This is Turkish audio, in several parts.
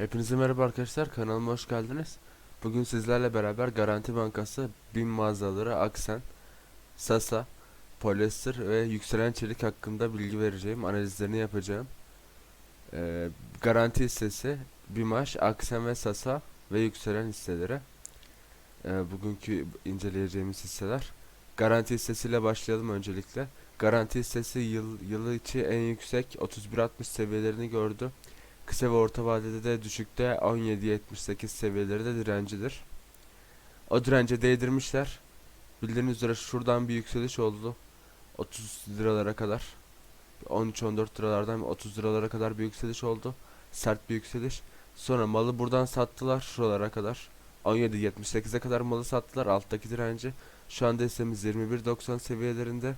Hepinize merhaba arkadaşlar kanalıma hoş geldiniz. Bugün sizlerle beraber Garanti Bankası BİM mağazaları Aksen, Sasa, Polyester ve yükselen çelik hakkında bilgi vereceğim, analizlerini yapacağım. Ee, garanti hissesi BİMAŞ, Aksen ve Sasa ve yükselen hisselere. Ee, bugünkü inceleyeceğimiz hisseler. Garanti hissesiyle başlayalım öncelikle. Garanti hissesi yıl, yılı içi en yüksek 31.60 seviyelerini gördü. Kısa ve orta vadede de düşükte 17.78 seviyeleri de direncidir. O dirence değdirmişler. Bildiğiniz üzere şuradan bir yükseliş oldu. 30 liralara kadar. 13-14 liralardan 30 liralara kadar bir yükseliş oldu. Sert bir yükseliş. Sonra malı buradan sattılar şuralara kadar. 17.78'e kadar malı sattılar alttaki direnci. Şu anda hissemiz 21.90 seviyelerinde.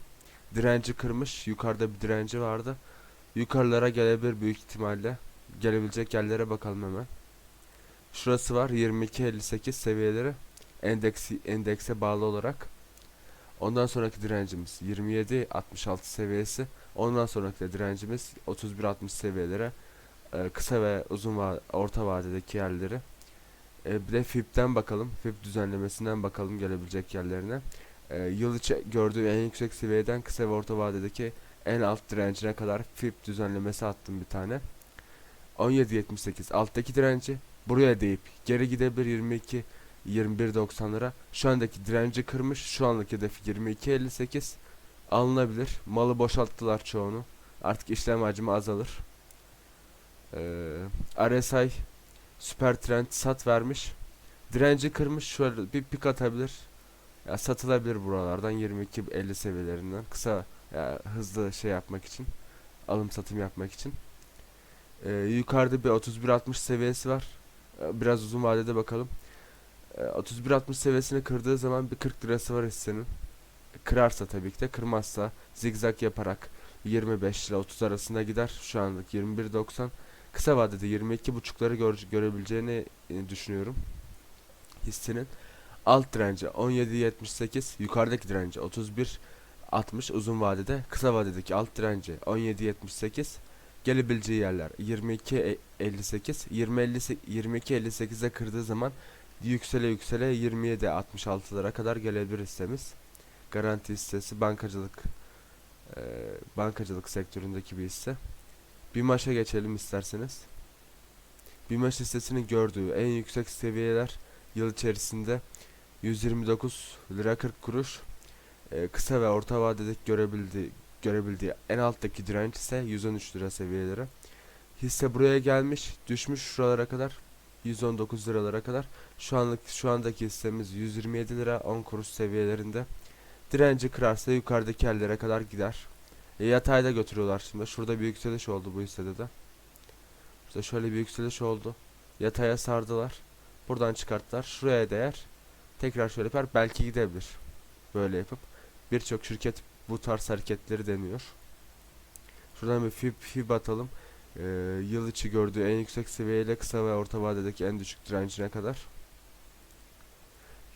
Direnci kırmış. Yukarıda bir direnci vardı. Yukarılara gelebilir büyük ihtimalle gelebilecek yerlere bakalım hemen. Şurası var 22.58 seviyeleri endeksi, endekse bağlı olarak. Ondan sonraki direncimiz 27.66 seviyesi. Ondan sonraki de direncimiz 31.60 seviyelere. Ee, kısa ve uzun va orta vadedeki yerleri. Ee, bir de FIB'den bakalım. FIB düzenlemesinden bakalım gelebilecek yerlerine. Ee, yıl içi gördüğü en yüksek seviyeden kısa ve orta vadedeki en alt direncine kadar FIB düzenlemesi attım bir tane. 17.78 alttaki direnci buraya deyip geri gidebilir 22 21.90'lara. Şu andaki direnci kırmış. Şu andaki hedefi 22.58 alınabilir. Malı boşalttılar çoğunu. Artık işlem hacmi azalır. Ee, RSI süper trend sat vermiş. Direnci kırmış. Şöyle bir pik atabilir. Ya satılabilir buralardan 22.50 seviyelerinden. Kısa ya hızlı şey yapmak için. Alım satım yapmak için. Ee, yukarıda bir 31.60 seviyesi var. Ee, biraz uzun vadede bakalım. Ee, 31.60 seviyesini kırdığı zaman bir 40 lirası var hissenin. Kırarsa tabii ki de kırmazsa zigzag yaparak 25 ile 30 arasında gider. Şu anlık 21.90. Kısa vadede 22.5'ları gör görebileceğini e, düşünüyorum. Hissenin alt direnci 17.78, yukarıdaki direnci 31.60 uzun vadede, kısa vadedeki alt direnci 17.78 gelebileceği yerler 22 58 20 22 58'e kırdığı zaman yüksele yüksele 27 66'lara kadar gelebilir hissemiz. Garanti hissesi bankacılık e, bankacılık sektöründeki bir hisse. BİMAŞ'a geçelim isterseniz. BİMAŞ hissesinin gördüğü en yüksek seviyeler yıl içerisinde 129 lira 40 kuruş. E, kısa ve orta vadede görebildiği görebildiği en alttaki direnç ise 113 lira seviyeleri. Hisse buraya gelmiş, düşmüş şuralara kadar 119 liralara kadar. Şu anlık şu andaki hissemiz 127 lira 10 kuruş seviyelerinde. Direnci kırarsa yukarıdaki yerlere kadar gider. E, yatayda götürüyorlar şimdi. Şurada bir yükseliş oldu bu hissede de. İşte şöyle bir yükseliş oldu. Yataya sardılar. Buradan çıkarttılar. Şuraya değer. Tekrar şöyle yapar. Belki gidebilir. Böyle yapıp. Birçok şirket bu tarz hareketleri deniyor. Şuradan bir fib, fib atalım. Ee, yıl içi gördüğü en yüksek seviyeyle kısa ve orta vadedeki en düşük direncine kadar.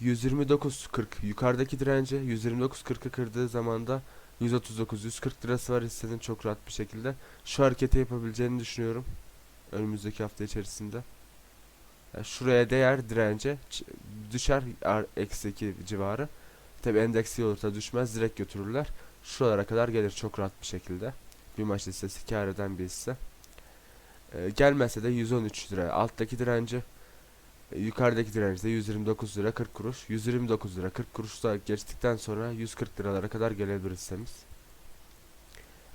129.40 yukarıdaki direnci 129.40'ı kırdığı zaman da 139 140 lirası var hissenin çok rahat bir şekilde. Şu hareketi yapabileceğini düşünüyorum. Önümüzdeki hafta içerisinde. Yani şuraya değer dirence düşer eksi 2 civarı. Tabi endeksi olursa düşmez direkt götürürler. Şuralara kadar gelir çok rahat bir şekilde. Bir maç listesi kar eden bir hisse. Ee, gelmezse de 113 lira. Alttaki direnci e, yukarıdaki direnci de 129 lira 40 kuruş. 129 lira 40 kuruş da geçtikten sonra 140 liralara kadar gelebilir hissemiz.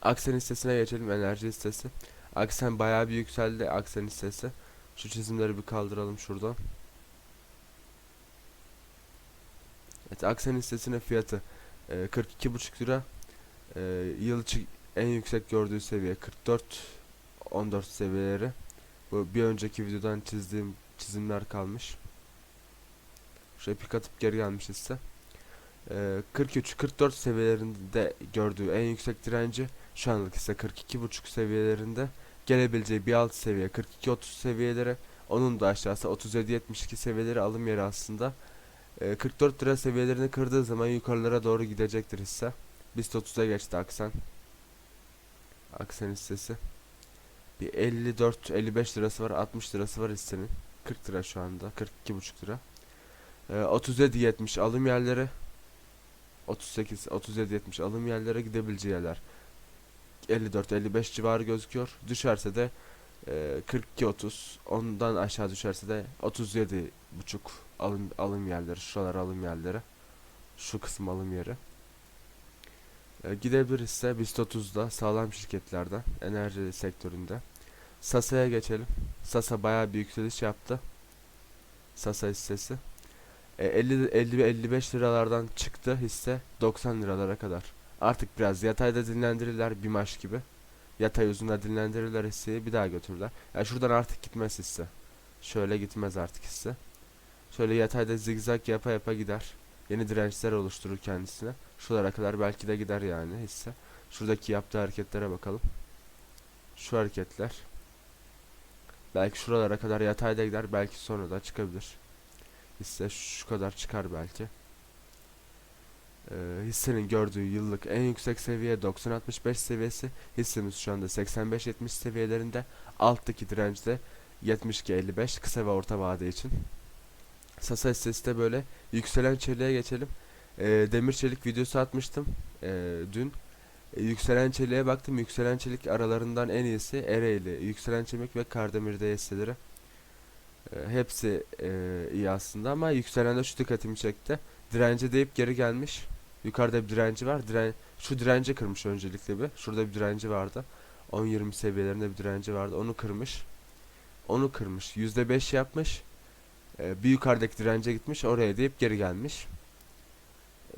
Aksen hissesine geçelim enerji hissesi. Aksen bayağı bir yükseldi Aksen hissesi. Şu çizimleri bir kaldıralım şuradan. Evet Aksen hissesinin fiyatı e, 42,5 lira. E, yıl en yüksek gördüğü seviye 44 14 seviyeleri. Bu bir önceki videodan çizdiğim çizimler kalmış. Şöyle pik atıp geri gelmiş hisse. E, 43 44 seviyelerinde gördüğü en yüksek direnci şu anlık ise 42,5 seviyelerinde gelebileceği bir alt seviye 42 30 seviyeleri onun da aşağısı 37 72 seviyeleri alım yeri aslında. 44 lira seviyelerini kırdığı zaman yukarılara doğru gidecektir hisse. BIST 30'a geçti Aksen. Aksen hissesi. Bir 54-55 lirası var, 60 lirası var hissenin. 40 lira şu anda, 42,5 lira. Ee, 37-70 alım yerleri. 38 37-70 alım yerlere gidebileceği yerler. 54-55 civarı gözüküyor. Düşerse de e, 42-30 ondan aşağı düşerse de 37 buçuk alım alım yerleri şuralar alım yerleri şu kısım alım yeri e, gidebilir ise BIST 30'da sağlam şirketlerden enerji sektöründe Sasa'ya geçelim Sasa bayağı bir yükseliş yaptı Sasa hissesi e, 50 50 55 liralardan çıktı hisse 90 liralara kadar artık biraz yatayda dinlendirirler bir maç gibi yatay uzunla dinlendirirler hisseyi bir daha götürürler. Yani şuradan artık gitmez hisse. Şöyle gitmez artık hisse. Şöyle yatayda zigzag yapa yapa gider. Yeni dirençler oluşturur kendisine. Şuralara kadar belki de gider yani hisse. Şuradaki yaptığı hareketlere bakalım. Şu hareketler. Belki şuralara kadar yatayda gider. Belki sonra da çıkabilir. Hisse şu kadar çıkar belki. Ee, hissenin gördüğü yıllık en yüksek seviye 90-65 seviyesi. Hissemiz şu anda 85-70 seviyelerinde. Alttaki direnç de 72-55 kısa ve orta vade için. Sasa hissesi de böyle. Yükselen çeliğe geçelim. Ee, demir çelik videosu atmıştım ee, dün. Ee, yükselen çeliğe baktım. Yükselen çelik aralarından en iyisi Ereğli, Yükselen çelik ve Kardemir'de hisseleri. Ee, hepsi ee, iyi aslında ama yükselen de şu dikkatimi çekti. Dirence deyip geri gelmiş. Yukarıda bir direnci var. Diren şu direnci kırmış öncelikle bir. Şurada bir direnci vardı. 10-20 seviyelerinde bir direnci vardı. Onu kırmış. Onu kırmış. %5 yapmış. Ee, bir dirence gitmiş. Oraya deyip geri gelmiş.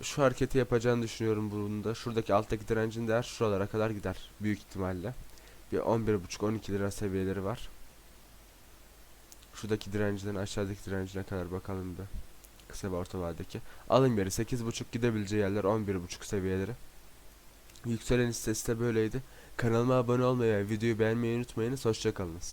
Şu hareketi yapacağını düşünüyorum bunun da. Şuradaki alttaki direncin değer şuralara kadar gider. Büyük ihtimalle. Bir 11.5-12 lira seviyeleri var. Şuradaki direnciden aşağıdaki direncine kadar bakalım bir kısa ve orta vadedeki. Alım yeri 8.5 gidebileceği yerler 11.5 seviyeleri. Yükselen hissesi de böyleydi. Kanalıma abone olmayı ve videoyu beğenmeyi unutmayınız. Hoşçakalınız.